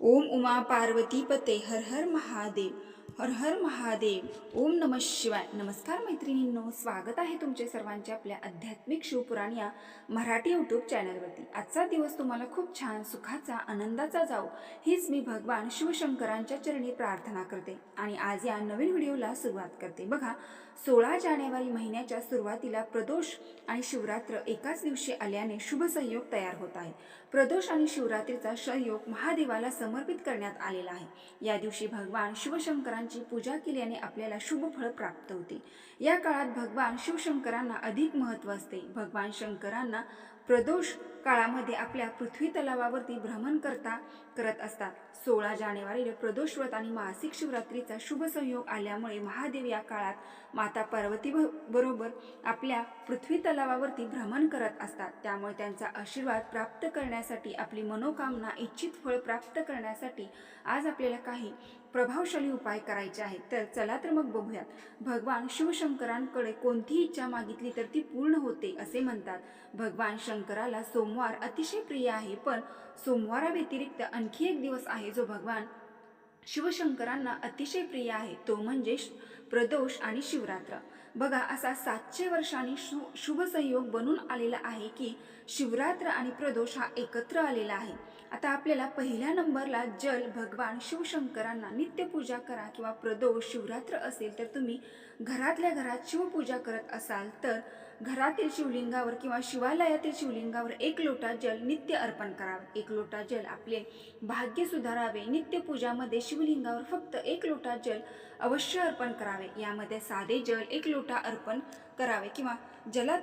ओम उमा पार्वती पते हर हर महादेव हर हर महादेव ओम नम शिवाय. नमस्कार मैत्रिणींनो स्वागत आहे तुमचे सर्वांचे आपल्या आध्यात्मिक शिवपुराण या मराठी यूट्यूब चॅनलवरती आजचा दिवस तुम्हाला खूप छान सुखाचा आनंदाचा जाओ हीच मी भगवान शिवशंकरांच्या चरणी प्रार्थना करते. आणि आज या नवीन व्हिडिओला सुरुवात करते. बघा सोळा जानेवारी महिन्याच्या सुरुवातीला प्रदोष आणि शिवरात्र एकाच दिवशी आल्याने शुभ संयोग तयार होत आहे. प्रदोष आणि शिवरात्रीचा संयोग महादेवाला समर्पित करण्यात आलेला आहे. या दिवशी भगवान शिवशंकरांची पूजा केल्याने आपल्याला शुभ फळ प्राप्त होते. या काळात भगवान शिवशंकरांना अधिक महत्त्व असते. भगवान शंकरांना प्रदोष काळामध्ये आपल्या पृथ्वी तलावावरती भ्रमण करता करत असतात. सोळा जानेवारीला प्रदोष व्रत आणि मासिक शिवरात्रीचा शुभ संयोग आल्यामुळे महादेव या काळात माता पार्वती बरोबर आपल्या पृथ्वी तलावावरती भ्रमण करत असतात. त्यामुळे त्यांचा आशीर्वाद प्राप्त करण्यासाठी आपली मनोकामना इच्छित फळ प्राप्त करण्यासाठी आज आपल्याला काही प्रभावशाली उपाय करायचे आहेत. तर चला तर मग बघूयात. भगवान शिवशंकरांकडे कोणतीही इच्छा मागितली तर ती पूर्ण होते असे म्हणतात. भगवान शंकराला सोमवार अतिशय प्रिय आहे पण सोमवाराव्यतिरिक्त आणखी एक दिवस आहे जो भगवान शिवशंकरांना अतिशय प्रिय आहे. तो म्हणजे श- प्रदोष आणि शिवरात्र. बघा असा सातशे वर्षांनी शु शुभसंयोग बनून आलेला आहे की शिवरात्र आणि प्रदोष हा एकत्र आलेला आहे. आता आपल्याला पहिल्या नंबरला जल भगवान शिवशंकरांना नित्यपूजा करा किंवा प्रदोष शिवरात्र असेल तर तुम्ही घरातल्या घरात शिवपूजा करत असाल तर घरातील शिवलिंगावर किंवा शिवालयातील शिवलिंगावर एक लोटा जल नित्य अर्पण करावे. एक लोटा जल आपले भाग्य सुधारावे. नित्यपूजामध्ये शिवलिंगावर फक्त एक लोटा जल अवश्य अर्पण करावे. यामध्ये साधे जल एक लोटा अर्पण करावे किंवा जलात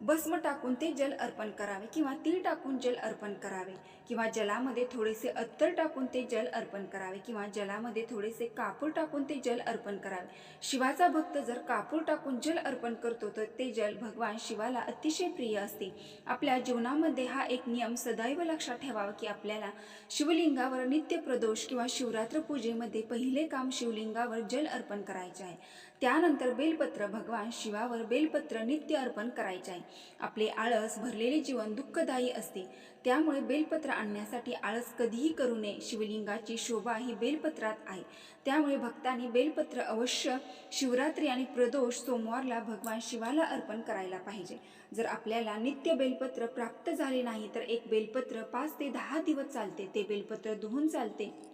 भस्म टाकून ते जल अर्पण करावे किंवा तीळ टाकून जल अर्पण करावे किंवा जलामध्ये थोडेसे अत्तर टाकून ते जल अर्पण करावे किंवा जलामध्ये थोडेसे कापूर टाकून ते जल अर्पण करावे. शिवाचा भक्त जर कापूर टाकून जल अर्पण करतो तर ते जल भगवान शिवाला अतिशय प्रिय असते. आपल्या जीवनामध्ये हा एक नियम सदैव लक्षात ठेवावा की आपल्याला शिवलिंगावर नित्य प्रदोष किंवा शिवरात्र पूजेमध्ये पहिले काम शिवलिंगावर जल अर्पण करायचे आहे. त्यानंतर बेलपत्र भगवान शिवावर बेलपत्र नित्य अर्पण करायचे. आहे आपले आळस भरलेले जीवन दुःखदायी असते. त्यामुळे बेलपत्र आणण्यासाठी आळस कधीही करू नये. शिवलिंगाची शोभा ही बेलपत्रात आहे. त्यामुळे भक्तांनी बेलपत्र अवश्य शिवरात्री आणि प्रदोष सोमवारला भगवान शिवाला अर्पण करायला पाहिजे. जर आपल्याला नित्य बेलपत्र प्राप्त झाले नाही तर एक बेलपत्र पाच ते दहा दिवस चालते. ते बेलपत्र धुवून चालते.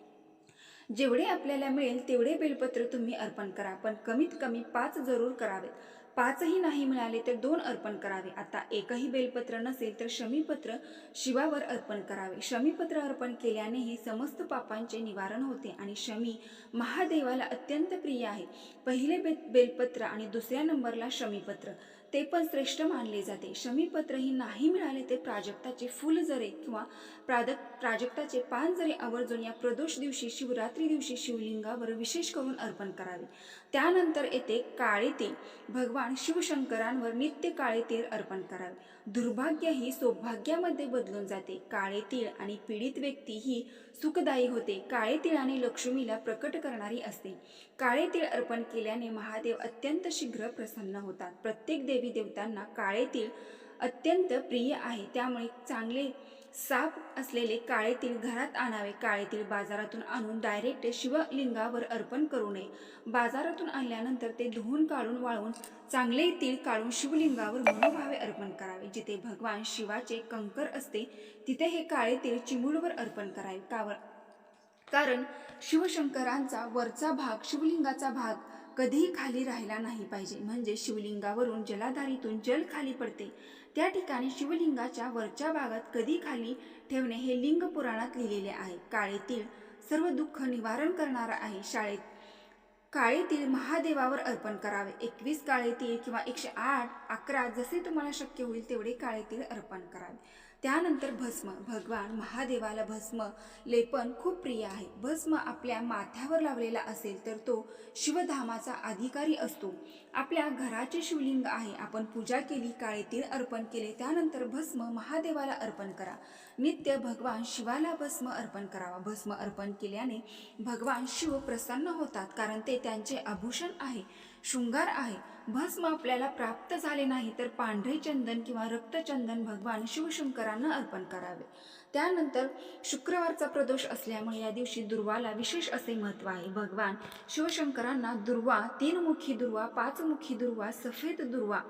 जेवढे आपल्याला मिळेल तेवढे बेलपत्र तुम्ही अर्पण करा. पण कमीत कमी पाच जरूर करावेत. पाचही नाही मिळाले तर दोन अर्पण करावे. आता एकही बेलपत्र नसेल तर शमीपत्र शिवावर अर्पण करावे. शमीपत्र अर्पण केल्यानेही समस्त पापांचे निवारण होते आणि शमी महादेवाला अत्यंत प्रिय आहे. पहिले बे बेलपत्र आणि दुसऱ्या नंबरला शमीपत्र. ते पण श्रेष्ठ मानले जाते. शमीपत्रही नाही मिळाले ते प्राजक्ताचे फुल जरे किंवा प्रादक प्राजक्ताचे पान जरे आवर्जून या प्रदोष दिवशी शिवरात्री दिवशी शिवलिंगावर विशेष करून अर्पण करावे. त्यानंतर येते काळे तेल. भगवान शिवशंकरांवर नित्य काळे तेल अर्पण करावे. दुर्भाग्य ही सौभाग्यामध्ये बदलून जाते. काळे तीळ आणि पीडित व्यक्ती ही सुखदायी होते. काळे तिळाने लक्ष्मीला प्रकट करणारी असते. काळे तीळ अर्पण केल्याने महादेव अत्यंत शीघ्र प्रसन्न होतात. प्रत्येक देव देवतांना काळे तीळ अत्यंत प्रिय आहे. त्यामुळे चांगले साप असलेले काळे तीळ घरात आणावे. काळे तीळ बाजारातून आणून डायरेक्ट शिवलिंगावर अर्पण करू नये. बाजारातून आणल्यानंतर ते धुवून काढून वाळवून चांगले तीळ काढून शिवलिंगावर मनोभावे अर्पण करावे. जिथे भगवान शिवाचे कंकर असते तिथे हे काळे तीळ चिमूडवर अर्पण करावे. कावर कारण शिवशंकरांचा वरचा भाग शिवलिंगाचा भाग कधीही खाली राहिला नाही पाहिजे. म्हणजे शिवलिंगावरून जलाधारीतून जल खाली पडते. त्या ठिकाणी शिवलिंगाच्या वरच्या भागात कधी खाली ठेवणे हे लिंग पुराणात लिहिलेले आहे. काळे तीळ सर्व दुःख निवारण करणारा आहे. शाळेत काळे तीळ महादेवावर अर्पण करावे. एकवीस काळे तीळ किंवा एकशे आठ अकरा जसे तुम्हाला शक्य होईल तेवढे काळे तीळ अर्पण करावे. त्यानंतर भस्म. भगवान महादेवाला भस्म. लेपन खूप प्रिय आहे. भस्म आपल्या माथ्यावर लावलेला असेल तर तो शिवधामाचा अधिकारी असतो. आपल्या घराचे शिवलिंग आहे. आपण पूजा केली काळे तीळ अर्पण केले त्यानंतर भस्म महादेवाला अर्पण करा. नित्य भगवान शिवाला भस्म अर्पण करावा. भस्म अर्पण केल्याने भगवान शिव प्रसन्न होतात कारण ते त्यांचे आभूषण आहे. शृंगार आहे. भस्म आपल्याला प्राप्त झाले नाही तर पांढरे चंदन किंवा रक्तचंदन भगवान शिवशंकरांना अर्पण करावे. त्यानंतर शुक्रवारचा प्रदोष असल्यामुळे या दिवशी दुर्वाला विशेष असे महत्त्व आहे. भगवान शिवशंकरांना दुर्वा तीनमुखी दुर्वा पाचमुखी दुर्वा सफेद दुर्वा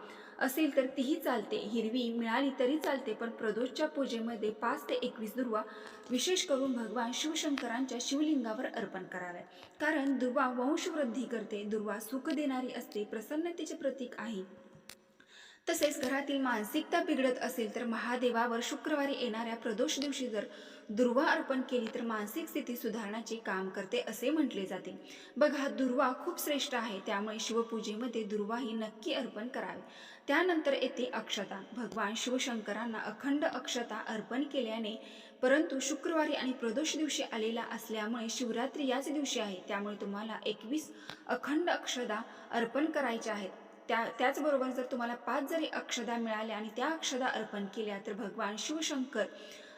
असेल तर तीही चालते. हिरवी मिळाली तरी चालते पण प्रदोषच्या पूजेमध्ये पाच ते एकवीस दुर्वा विशेष करून भगवान शिवशंकरांच्या शिवलिंगावर अर्पण कराव्या कारण दुर्वा वंशवृद्धी करते. दुर्वा सुख देणारी असते. प्रसन्नतेचे प्रतीक आहे. तसेच घरातील मानसिकता बिघडत असेल तर महादेवावर शुक्रवारी येणाऱ्या प्रदोष दिवशी जर दुर्वा अर्पण केली तर मानसिक स्थिती सुधारण्याचे काम करते असे म्हटले जाते. बघा दुर्वा खूप श्रेष्ठ आहे. त्यामुळे शिवपूजेमध्ये दुर्वा ही नक्की अर्पण करावे. त्यानंतर येते अक्षता. भगवान शिवशंकरांना अखंड अक्षता अर्पण केल्याने परंतु शुक्रवारी आणि प्रदोष दिवशी आलेला असल्यामुळे शिवरात्री याच दिवशी आहे. त्यामुळे तुम्हाला एकवीस अखंड अक्षदा अर्पण करायच्या आहेत. त्या त्याचबरोबर जर तुम्हाला पाच जरी अक्षदा मिळाल्या आणि त्या अक्षदा अर्पण केल्या तर भगवान शिवशंकर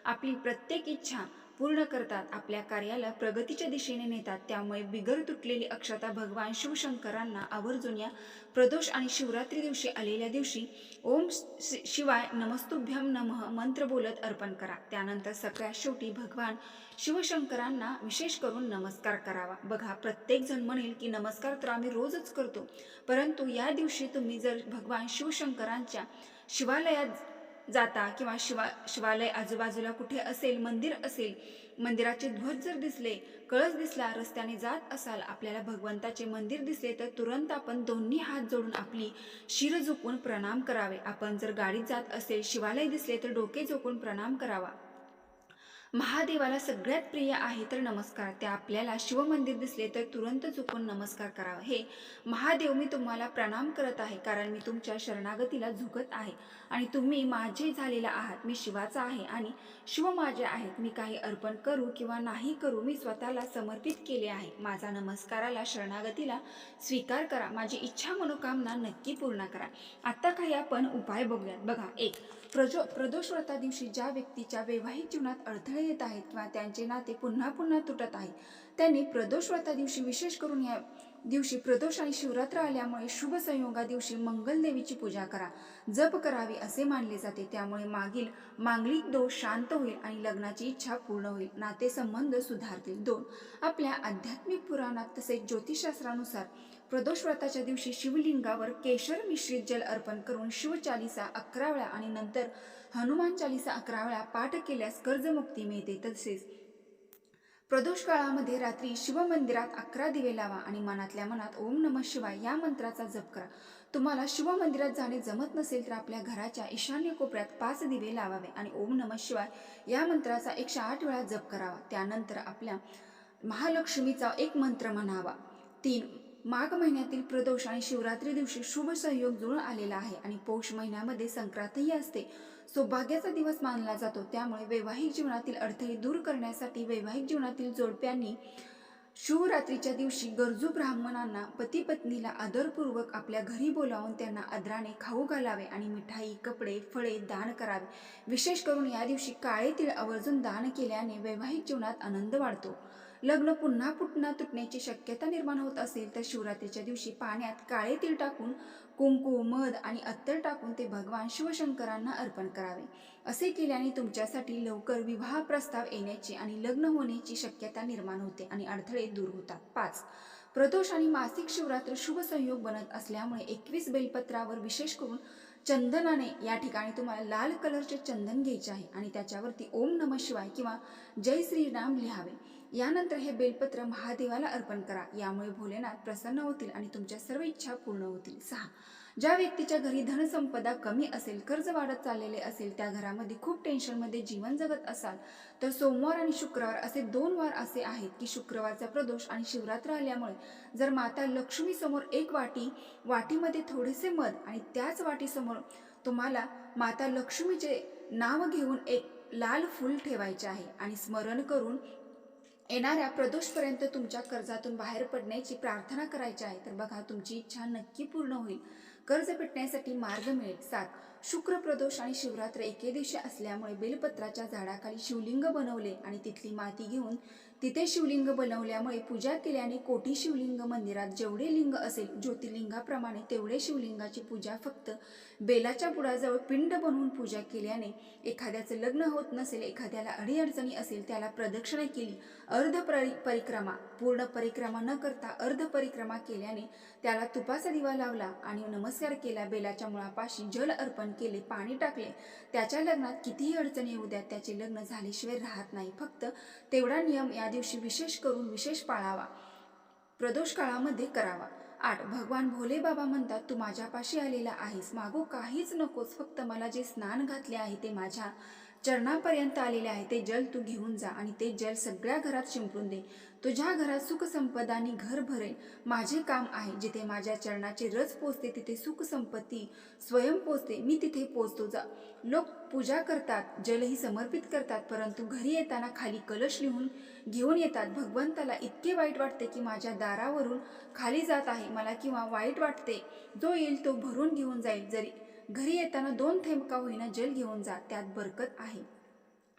आपली प्रत्येक इच्छा पूर्ण करतात. आपल्या कार्याला प्रगतीच्या दिशेने नेतात. त्यामुळे बिगर तुटलेली अक्षता भगवान शिवशंकरांना आवर्जून या प्रदोष आणि शिवरात्री दिवशी आलेल्या दिवशी ओम शि- शिवाय नमस्तुभ्यम नमः मंत्र बोलत अर्पण करा. त्यानंतर सगळ्यात शेवटी भगवान शिवशंकरांना विशेष करून नमस्कार करावा. बघा प्रत्येक जण म्हणेल की नमस्कार तर आम्ही रोजच करतो. परंतु या दिवशी तुम्ही जर भगवान शिवशंकरांच्या शिवालयात जाता किंवा शिवा शिवालय आजूबाजूला कुठे असेल मंदिर असेल मंदिराचे ध्वज जर दिसले कळस दिसला रस्त्याने जात असाल आपल्याला भगवंताचे मंदिर दिसले तर तुरंत आपण दोन्ही हात जोडून आपली शिर झोपून प्रणाम करावे. आपण जर गाडीत जात असेल शिवालय दिसले तर डोके झोपून प्रणाम करावा. महादेवाला सगळ्यात प्रिय आहे तर नमस्कार. ते आपल्याला शिवमंदिर दिसले तर तुरंत चुकून नमस्कार करावा. हे महादेव मी तुम्हाला प्रणाम करत आहे कारण मी तुमच्या शरणागतीला झुकत आहे आणि तुम्ही माझे झालेला आहात. मी शिवाचा आहे आणि शिव माझे आहेत. मी काही अर्पण करू किंवा नाही करू मी स्वतःला समर्पित केले आहे. माझा नमस्काराला शरणागतीला स्वीकार करा. माझी इच्छा मनोकामना नक्की पूर्ण करा. आत्ता काही आपण उपाय बघूयात. बघा एक प्रजो प्रदोषव्रता दिवशी ज्या व्यक्तीच्या वैवाहिक जीवनात अडथळे येत आहेत किंवा त्यांचे नाते पुन्हा पुन्हा तुटत आहेत. त्यांनी प्रदोष व्रता दिवशी विशेष करून या दिवशी प्रदोष आणि शिवरात्र आल्यामुळे शुभ संयोगा दिवशी मंगलदेवीची पूजा करा. जप करावी असे मानले जाते. त्यामुळे मागील मांगलिक दोष शांत होईल आणि लग्नाची इच्छा पूर्ण होईल. नातेसंबंध सुधारतील. दोन आपल्या आध्यात्मिक पुराणात तसेच ज्योतिषशास्त्रानुसार प्रदोष व्रताच्या दिवशी शिवलिंगावर केशर मिश्रित जल अर्पण करून शिवचालिसा अकरा वेळा आणि नंतर हनुमान चालिसा अकरा वेळा पाठ केल्यास कर्जमुक्ती मिळते तसेच. प्रदोष काळामध्ये रात्री शिवमंदिरात अकरा दिवे लावा आणि मनातल्या मनात ओम नम शिवाय या मंत्राचा जप करा. तुम्हाला शिवमंदिरात जाणे जमत नसेल तर आपल्या घराच्या ईशान्य कोपऱ्यात पाच दिवे लावावे आणि ओम नम शिवाय या मंत्राचा एकशे आठ वेळा जप करावा. त्यानंतर आपल्या महालक्ष्मीचा एक मंत्र म्हणावा. तीन माघ महिन्यातील प्रदोष आणि शिवरात्री दिवशी शुभ सहयोग जुळून आलेला आहे आणि पौष महिन्यामध्ये संक्रांतही असते. सौभाग्याचा दिवस मानला जातो. त्यामुळे वैवाहिक जीवनातील अडथळे दूर करण्यासाठी वैवाहिक जीवनातील जोडप्यांनी शिवरात्रीच्या दिवशी गरजू ब्राह्मणांना पती पत्नीला आदरपूर्वक आपल्या घरी बोलावून त्यांना आदराने खाऊ घालावे आणि मिठाई कपडे फळे दान करावे. विशेष करून या दिवशी काळे तीळ आवर्जून दान केल्याने वैवाहिक जीवनात आनंद वाढतो. लग्न पुन्हा पुन्हा तुटण्याची शक्यता निर्माण होत असेल तर शिवरात्रीच्या दिवशी पाण्यात काळे तीळ टाकून कुंकू मध आणि अत्तर टाकून ते भगवान शिवशंकरांना अर्पण करावे. असे केल्याने तुमच्यासाठी लवकर विवाह प्रस्ताव येण्याची आणि लग्न होण्याची शक्यता निर्माण होते आणि अडथळे दूर होतात. पाच. प्रदोष आणि मासिक शिवरात्र शुभ संयोग बनत असल्यामुळे एकवीस बेलपत्रावर विशेष करून चंदनाने या ठिकाणी तुम्हाला लाल कलरचे चंदन घ्यायचे आहे आणि त्याच्यावरती ओम नम शिवाय किंवा जय श्रीराम लिहावे. यानंतर हे बेलपत्र महादेवाला अर्पण करा. यामुळे भोलेनाथ प्रसन्न होतील आणि तुमच्या सर्व इच्छा पूर्ण होतील. सहा. ज्या व्यक्तीच्या घरी धनसंपदा कमी असेल कर्ज वाढत चाललेले असेल त्या घरामध्ये खूप टेन्शनमध्ये जीवन जगत असाल तर सोमवार आणि शुक्रवार असे दोन वार असे आहेत की शुक्रवारचा प्रदोष आणि शिवरात्र आल्यामुळे जर माता लक्ष्मी समोर एक वाटी वाटीमध्ये थोडेसे मध आणि त्याच वाटीसमोर तुम्हाला माता लक्ष्मीचे नाव घेऊन एक लाल फूल ठेवायचे आहे आणि स्मरण करून येणाऱ्या प्रदोषपर्यंत तुमच्या कर्जातून बाहेर पडण्याची प्रार्थना करायची आहे तर बघा तुमची इच्छा नक्की पूर्ण होईल. कर्ज पेटण्यासाठी मार्ग मिळेल. सात. शुक्र प्रदोष आणि शिवरात्र एके दिवशी असल्यामुळे बेलपत्राच्या झाडाखाली शिवलिंग बनवले आणि तिथली माती घेऊन तिथे शिवलिंग बनवल्यामुळे पूजा केल्याने कोटी शिवलिंग मंदिरात जेवढे लिंग असेल ज्योतिर्लिंगाप्रमाणे तेवढे शिवलिंगाची पूजा फक्त बेलाच्या बुडाजवळ पिंड बनवून पूजा केल्याने एखाद्याचं लग्न होत नसेल एखाद्याला अडीअडचणी असेल त्याला प्रदक्षिणा केली अर्ध परि परिक्रमा पूर्ण परिक्रमा न करता अर्ध परिक्रमा केल्याने त्याला तुपाचा दिवा लावला आणि नमस्कार केला बेलाच्या मुळापाशी जल अर्पण केले पाणी टाकले त्याच्या लग्नात कितीही अडचणी येऊ द्या त्याचे लग्न झाल्याशिवाय राहत नाही. फक्त तेवढा नियम या दिवशी विशेष करून विशेष पाळावा. प्रदोष काळामध्ये करावा. आठ भगवान भोले बाबा म्हणतात तू माझ्यापाशी आलेला आहेस. मागू काहीच नकोस. फक्त मला जे स्नान घातले आहे ते माझ्या चरणापर्यंत आलेले आहे ते जल तू घेऊन जा आणि ते जल सगळ्या घरात शिंपडून दे. तुझ्या घरात सुखसंपदानी घर भरेल. माझे काम आहे जिथे माझ्या चरणाचे रज पोचते तिथे सुखसंपत्ती स्वयं पोचते. मी तिथे पोचतो जा. लोक पूजा करतात जलही समर्पित करतात परंतु घरी येताना खाली कलश लिहून घेऊन येतात. भगवंताला इतके वाईट वाटते की माझ्या दारावरून खाली जात आहे. मला किंवा वाईट वाटते. जो येईल तो भरून घेऊन जाईल. जरी घरी येताना दोन थेंब का होईना जल घेऊन जा त्यात बरकत आहे.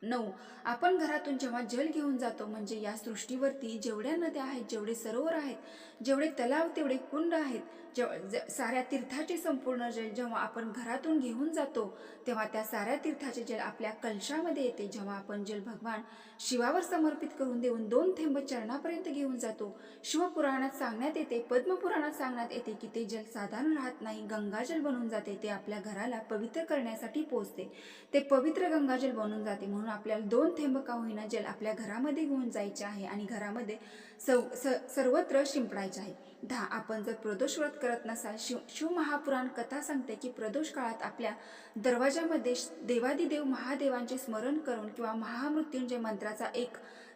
नऊ. आपण घरातून जेव्हा जल घेऊन जातो म्हणजे या सृष्टीवरती जेवढ्या नद्या आहेत जेवढे सरोवर आहेत जेवढे तलाव तेवढे कुंड आहेत जेव ज- साऱ्या तीर्थाचे संपूर्ण जल जेव्हा आपण घरातून घेऊन जातो तेव्हा त्या साऱ्या तीर्थाचे जल आपल्या कलशामध्ये येते. जेव्हा आपण जल भगवान शिवावर समर्पित करून देऊन दोन थेंब चरणापर्यंत घेऊन जातो. शिवपुराणात सांगण्यात येते पद्मपुराणात सांगण्यात येते की ते जल साधारण राहत नाही गंगाजल बनून जाते ते आपल्या घराला पवित्र करण्यासाठी पोचते ते पवित्र गंगाजल बनून जाते म्हणून आपल्याला दोन थेंब का होईना जल आपल्या घरामध्ये घेऊन जायचे आहे आणि घरामध्ये स सर्वत्र शिंपडायचे आहे. दहा आपण जर प्रदोष व्रत करत नसाल शिव शिवमहापुराण कथा सांगते की प्रदोष काळात आपल्या दरवाजामध्ये देवादिदेव महादेवांचे स्मरण करून किंवा महामृत्युंजय मंत्राचा एक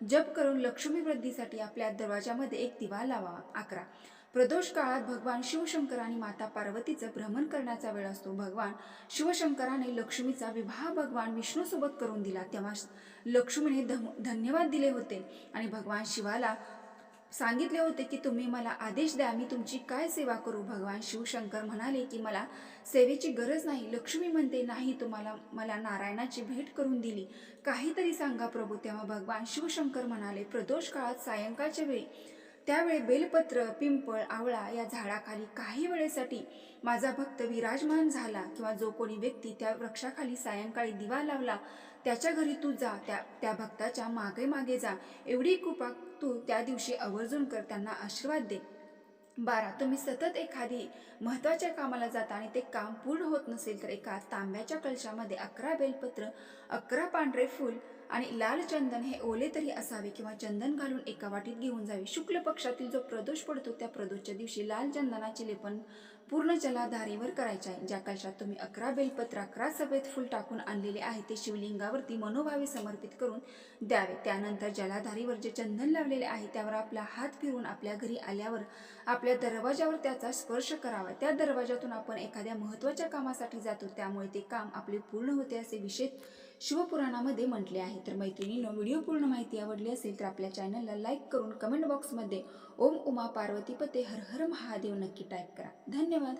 जप करून लक्ष्मी वृद्धीसाठी आपल्या दरवाजामध्ये एक दिवा लावावा अकरा. प्रदोष काळात भगवान शिवशंकर आणि माता पार्वतीचं भ्रमण करण्याचा वेळ असतो. भगवान शिवशंकराने लक्ष्मीचा विवाह भगवान विष्णूसोबत करून दिला. तेव्हा लक्ष्मीने धम- धन्यवाद दिले होते आणि भगवान शिवाला सांगितले होते की तुम्ही मला आदेश द्या मी तुमची काय सेवा करू? भगवान शिवशंकर म्हणाले की मला सेवेची गरज नाही. लक्ष्मी म्हणते नाही तुम्हाला मला नारायणाची भेट करून दिली. काहीतरी सांगा प्रभू. तेव्हा भगवान शिवशंकर म्हणाले प्रदोष काळात सायंकाळच्या वेळी त्यावेळी बेलपत्र पिंपळ आवळा या झाडाखाली काही वेळेसाठी माझा भक्त विराजमान झाला किंवा जो कोणी व्यक्ती त्या वृक्षाखाली सायंकाळी दिवा लावला त्याच्या घरी तू जा त्या त्या भक्ताच्या मागे मागे जा. एवढी कृपा तू त्या दिवशी आवर्जून कर त्यांना आशीर्वाद दे. बारा तुम्ही सतत एखादी महत्त्वाच्या कामाला जाता आणि ते काम पूर्ण होत नसेल तर एका तांब्याच्या कलशामध्ये अकरा बेलपत्र अकरा पांढरे फूल आणि लाल चंदन हे ओले तरी असावे किंवा चंदन घालून एका वाटीत घेऊन जावे. शुक्ल पक्षातील जो प्रदोष पडतो त्या प्रदोषच्या दिवशी लाल चंदनाचे लेपन पूर्ण जलाधारेवर करायचे आहे. ज्या कलशात तुम्ही अकरा बेलपत्र अकरा सफेद फुल टाकून आणलेले आहे ते शिवलिंगावरती मनोभावे समर्पित करून द्यावे. त्यानंतर जलाधारीवर जे चंदन लावलेले आहे त्यावर आपला हात फिरून आपल्या घरी आल्यावर आपल्या दरवाजावर त्याचा स्पर्श करावा. त्या दरवाजातून आपण एखाद्या महत्त्वाच्या कामासाठी जातो. त्यामुळे ते काम आपले पूर्ण होते असे विशेष शिवपुराणामध्ये म्हटले आहे. तर मैत्रिणीनं व्हिडिओ पूर्ण माहिती आवडली असेल तर आपल्या चॅनलला लाईक करून कमेंट बॉक्समध्ये ओम उमा पार्वती पते हर हर महादेव नक्की टाईप करा. धन्यवाद.